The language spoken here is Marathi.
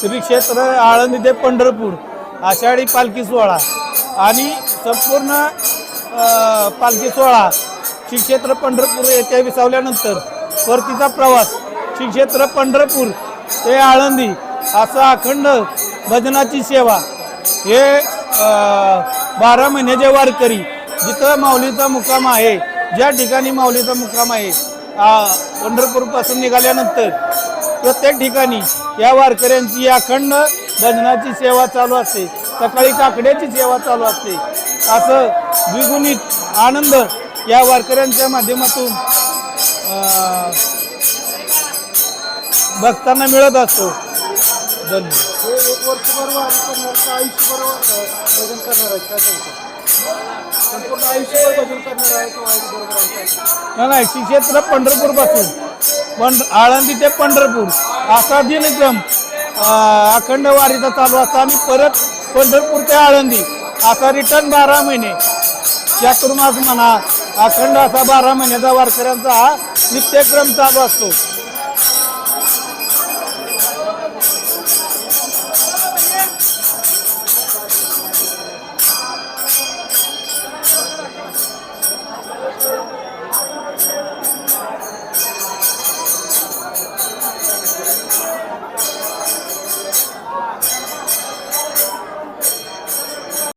श्री क्षेत्र आळंदी ते पंढरपूर आषाढी पालखी सोहळा आणि संपूर्ण पालखी सोहळा श्री क्षेत्र पंढरपूर येथे विसावल्यानंतर परतीचा प्रवास श्री क्षेत्र पंढरपूर ते आळंदी असा अखंड भजनाची सेवा हे बारा महिन्याचे वारकरी जिथं माऊलीचा मुक्काम आहे ज्या ठिकाणी माऊलीचा मुक्काम आहे पंढरपूरपासून निघाल्यानंतर प्रत्येक ठिकाणी या वारकऱ्यांची अखंड भजनाची सेवा चालू असते. सकाळी काकड्याची सेवा चालू असते. असं द्विगुणित आनंद या वारकऱ्यांच्या माध्यमातून भक्तांना मिळत असतो. धन्यवाद आयुष्यभर भजन करणार आहे नाही नाही श्री क्षेत्र पंढरपूरपासून पंढ आळंदी ते पंढरपूर. असा दिनक्रम अखंड वारीचा चालू असता आणि परत पंढरपूर ते आळंदी. असा रिटर्न बारा महिने. चातुर्मास म्हणा अखंड असा बारा महिन्याचा वारकऱ्यांचा हा नित्यक्रम चालू असतो.